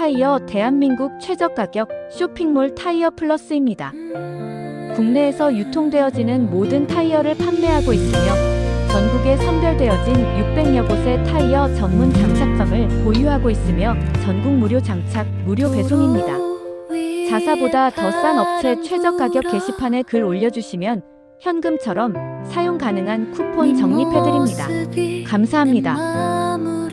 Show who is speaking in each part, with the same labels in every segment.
Speaker 1: 타이어 대한민국 최저 가격 쇼핑몰 타이어 플러스입니다. 국내에서 유통되어지는 모든 타이어를 판매하고 있으며 전국에 선별되어진 600여 곳의 타이어 전문 장착점을 보유하고 있으며 전국 무료 장착, 무료 배송입니다. 자사보다 더 싼 업체 최저 가격 게시판에 글 올려주시면 현금처럼 사용 가능한 쿠폰 적립해드립니다. 감사합니다.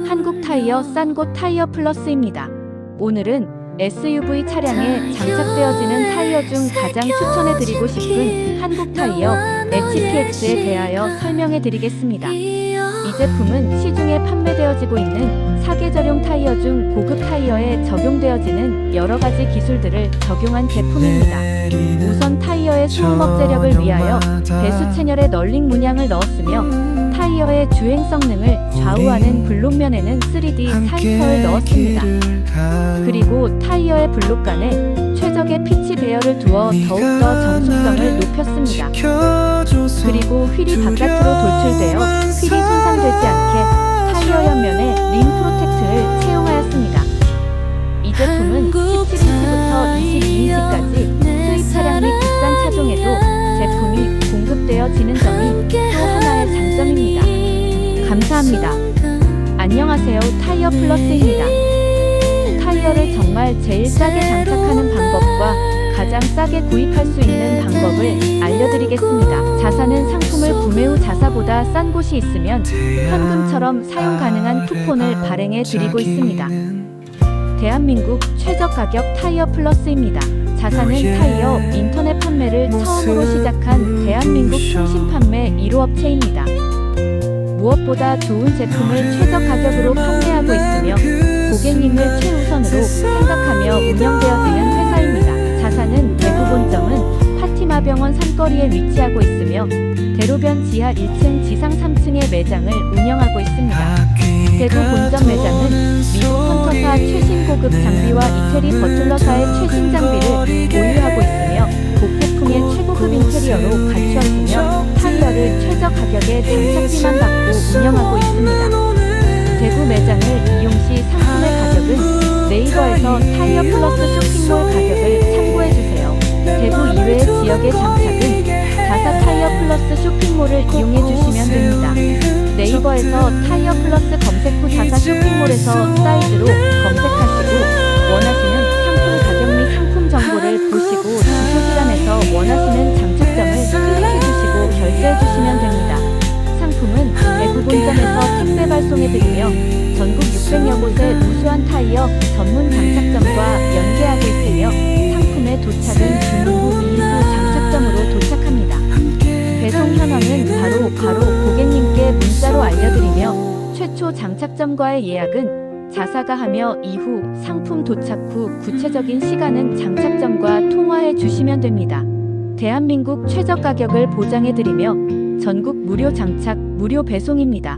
Speaker 1: 한국 타이어 싼 곳 타이어 플러스입니다. 오늘은 SUV 차량에 장착되어지는 타이어 중 가장 추천해드리고 싶은 한국 타이어 HPX에 대하여 설명해드리겠습니다. 이 제품은 시중에 판매되어지고 있는 사계절용 타이어 중 고급 타이어에 적용되어지는 여러 가지 기술들을 적용한 제품입니다. 우선 타이어의 수험 억제력을 위하여 배수 채널에 널링 문양을 넣었으며 타이어의 주행 성능을 좌우하는 블록면에는 3D 사이퍼를 넣었습니다. 그리고 타이어의 블록간에 최적의 피치 배열을 두어 더욱더 정숙성을 높였습니다. 그리고 휠이 바깥으로 돌출되어 휠이 손상되지 않게 타이어 옆면에 림 프로텍트를 채용 타이어 플러스입니다. 타이어를 정말 제일 싸게 장착하는 방법과 가장 싸게 구입할 수 있는 방법을 알려드리겠습니다. 자사는 상품을 구매 후 자사보다 싼 곳이 있으면 현금처럼 사용 가능한 쿠폰을 발행해 드리고 있습니다. 대한민국 최저 가격 타이어 플러스입니다. 자사는 타이어 인터넷 판매를 처음으로 시작한 대한민국 통신 판매 1호 업체입니다. 무엇보다 좋은 제품을 최저 가격으로 판매하고 있으며 고객님을 최우선으로 생각하며 운영되어지는 회사입니다. 자사는 대부분점은 파티마병원 산거리에 위치하고 있으며 대로변 지하 1층 지상 3층의 매장을 운영하고 있습니다. 대구 본점 매장은 미국 헌터사 최신 고급 장비와 이태리 버틀러사의 최신 장비를 보유하고 있으며 고패풍의 최고급 인테리어로 갖추었으며 타이어를 최저 가격에 장착비만 받고 운영하고 있습니다. 대구 매장을 이용 시 상품의 가격은 네이버에서 타이어 플러스 쇼핑몰 가격을 참고해주세요. 대구 이외의 지역의 장착은 자사 타이어 플러스 쇼핑몰을 이용해 주시면 됩니다. 네이버에서 타이어 플러스 검색 후 자사 쇼핑몰에서 사이즈로 검색하시고 원하시는 장착점과의 예약은 자사가 하며 이후 상품 도착 후 구체적인 시간은 장착점과 통화해 주시면 됩니다. 대한민국 최저 가격을 보장해드리며 전국 무료 장착, 무료 배송입니다.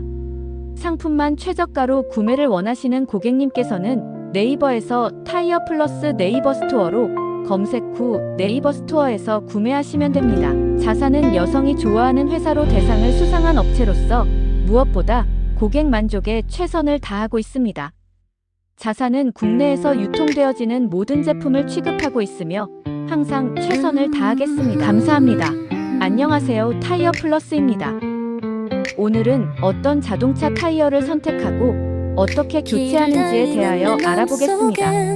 Speaker 1: 상품만 최저가로 구매를 원하시는 고객님께서는 네이버에서 타이어 플러스 네이버 스토어로 검색 후 네이버 스토어에서 구매하시면 됩니다. 자사는 여성이 좋아하는 회사로 대상을 수상한 업체로서 무엇보다 고객 만족에 최선을 다하고 있습니다. 자사는 국내에서 유통되어지는 모든 제품을 취급하고 있으며 항상 최선을 다하겠습니다. 감사합니다. 안녕하세요. 타이어 플러스입니다. 오늘은 어떤 자동차 타이어를 선택하고 어떻게 교체하는지에 대하여 알아보겠습니다.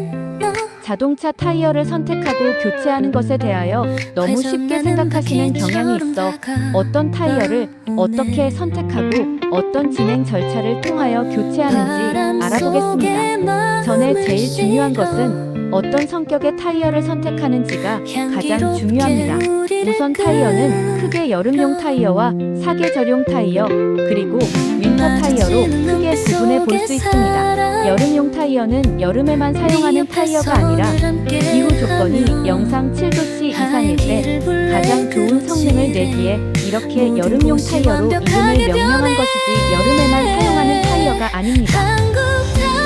Speaker 1: 자동차 타이어를 선택하고 교체하는 것에 대하여 너무 쉽게 생각하시는 경향이 있어 어떤 타이어를 어떻게 선택하고 어떤 진행 절차를 통하여 교체하는지 알아보겠습니다. 전에 제일 중요한 것은 어떤 성격의 타이어를 선택하는지가 가장 중요합니다. 우선 타이어는 크게 여름용 타이어와 사계절용 타이어 그리고 윈터 타이어로 크게 구분해 볼 수 있습니다. 여름용 타이어는 여름에만 사용하는 타이어가 아니라 기후 조건이 영상 7도씨 이상일 때 가장 좋은 성능을 내기에 이렇게 여름용 타이어로 이름을 명명한 것이지 여름에만 사용하는 타이어가 아닙니다.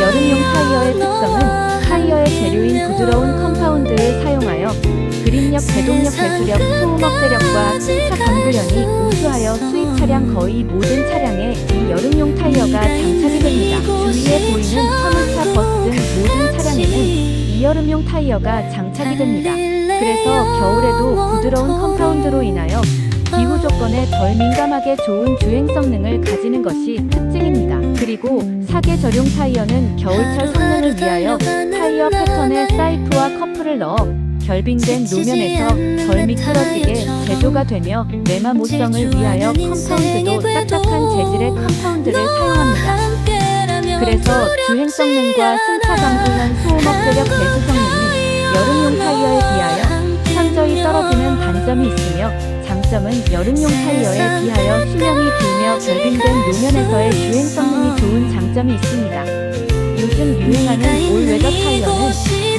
Speaker 1: 여름용 타이어의 특성은 타이어의 재료인 부드러운 컴파운드를 사용하여 그립력 제동력, 배수력, 소음 억제력과 승차 강구력이 우수하여 수입 차량 거의 모든 차량에 타이어가 장착이 됩니다. 그래서 겨울에도 부드러운 컴파운드로 인하여 기후 조건에 덜 민감하게 좋은 주행 성능을 가지는 것이 특징입니다. 그리고 사계 전용 타이어는 겨울철 성능을 위하여 타이어 패턴에 사이프와 커플을 넣어 결빙된 노면에서 덜 미끄러지게 제조가 되며 내마 모성을 위하여 컴파운드도 딱딱한 재질의 컴파운드를 사용합니다. 그래서 주행 성능과 승차 강구현 소음 억제력 배수 성능 떨어지는 단점이 있으며 장점은 여름용 타이어에 비하여 수명이 길며 결빙된 노면에서의 주행 성능이 좋은 장점이 있습니다. 요즘 유행하는 올웨더 타이어는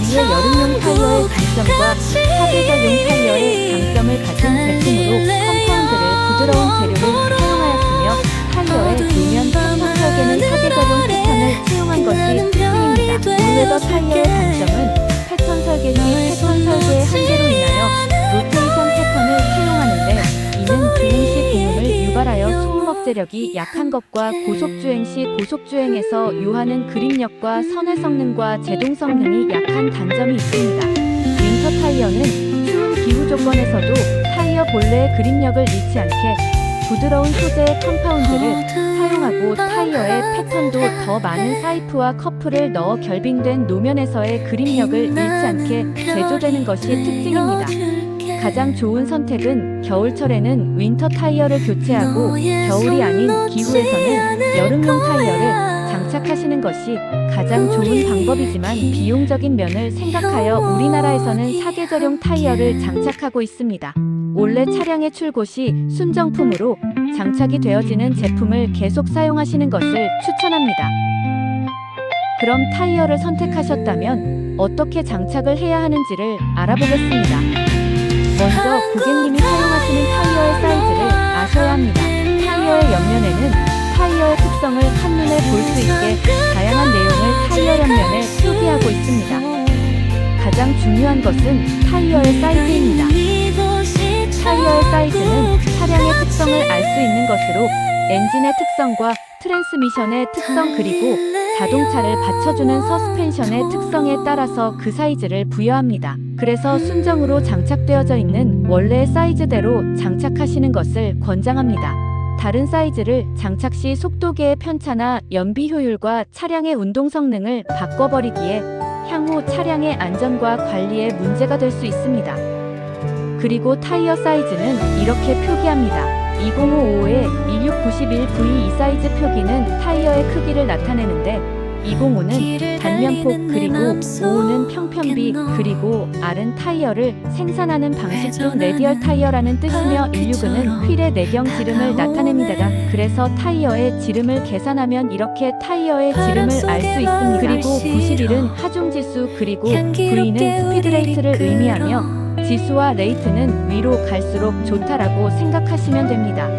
Speaker 1: 위에 여름용 타이어의 장점과 사계절용 타이어의 장점을 억제력이 약한 것과 고속주행 시 고속주행에서 요하는 그립력과 선회 성능과 제동 성능이 약한 단점이 있습니다. 윈터 타이어는 추운 기후 조건에서도 타이어 본래의 그립력을 잃지 않게 부드러운 소재의 컴파운드를 사용하고 타이어의 패턴도 더 많은 사이프와 커플을 넣어 결빙된 노면에서의 그립력을 잃지 않게 제조되는 것이 특징입니다. 가장 좋은 선택은 겨울철에는 윈터 타이어를 교체하고 겨울이 아닌 기후에서는 여름용 타이어를 장착하시는 것이 가장 좋은 방법이지만 비용적인 면을 생각하여 우리나라에서는 사계절용 타이어를 장착하고 있습니다. 원래 차량의 출고 시 순정품으로 장착이 되어지는 제품을 계속 사용하시는 것을 추천합니다. 그럼 타이어를 선택하셨다면 어떻게 장착을 해야 하는지를 알아보겠습니다. 먼저 고객님이 사용하시는 타이어의 사이즈를 아셔야 합니다. 타이어의 옆면에는 타이어의 특성을 한눈에 볼 수 있게 다양한 내용을 타이어 옆면에 표기하고 있습니다. 가장 중요한 것은 타이어의 사이즈입니다. 타이어의 사이즈는 차량의 특성을 알 수 있는 것으로 엔진의 특성과 트랜스미션의 특성 그리고 자동차를 받쳐주는 서스펜션의 특성에 따라서 그 사이즈를 부여합니다. 그래서 순정으로 장착되어져 있는 원래의 사이즈대로 장착하시는 것을 권장합니다. 다른 사이즈를 장착 시 속도계의 편차나 연비 효율과 차량의 운동 성능을 바꿔버리기에 향후 차량의 안전과 관리에 문제가 될 수 있습니다. 그리고 타이어 사이즈는 이렇게 표기합니다. 2055의 1691V 이 사이즈 표기는 타이어의 크기를 나타내는데 205는 단면폭 그리고 55는 평편비 그리고 R은 타이어를 생산하는 방식 중 레디얼 타이어라는 뜻이며 169는 휠의 내경 지름을 나타냅니다. 그래서 타이어의 지름을 계산하면 이렇게 타이어의 지름을 알 수 있습니다. 그리고 91은 하중 지수 그리고 V는 스피드 레이트를 의미하며 지수와 레이트는 위로 갈수록 좋다라고 생각하시면 됩니다.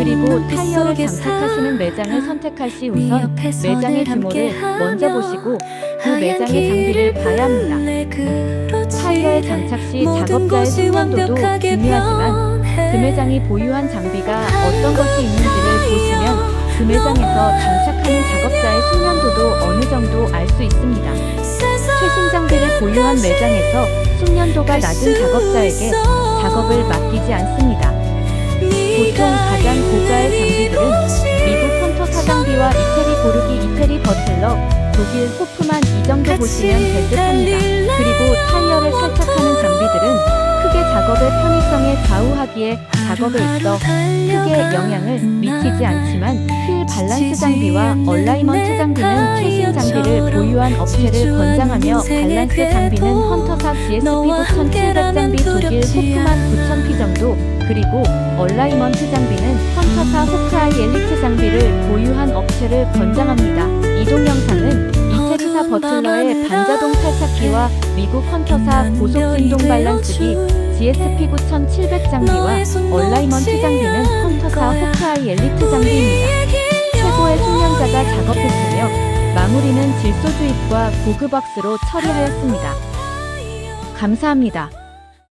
Speaker 1: 그리고 타이어를 장착하시는 매장을 선택할 시 우선 매장의 규모를 먼저 보시고 그 매장의 장비를 봐야 합니다. 타이어의 장착 시 작업자의 숙련도도 중요하지만 그 매장이 보유한 장비가 어떤 것이 있는지를 보시면 그 매장에서 장착하는 작업자의 숙련도도 어느 정도 알 수 있습니다. 최신 장비를 보유한 매장에서 숙련도가 낮은 작업자에게 작업을 맡기지 않습니다. 보통 가장 고가의 장비들은 미국 컴퓨터 장비와 이태리 고르기 이태리 버틀러 독일 호프만 이 정도 보시면 될 듯합니다. 그리고 타이어를 탈착하는 장비들은 크게 작업의 편의성에 좌우하기에 작업에 있어 크게 영향을 미치지 않지만 휠 밸런스 장비와 얼라이먼트 최신 보유한 업체를 권장하며 밸런스 장비는 헌터사 GSP 9700 장비 독일 호프만 9000P 정도 그리고 얼라이먼트 장비는 헌터사 호크아이 엘리트 장비를 보유한 업체를 권장합니다. 이동 영상은 이태리사 버틀러의 반자동 탈착기와 미국 헌터사 고속 진동 밸런스기 GSP 9700 장비와 얼라이먼트 장비는 헌터사 호크아이 엘리트 장비입니다. 최고의 숙련자가 작업했으며 마무리는 질소 주입과 고급 왁스로 처리하였습니다. 감사합니다.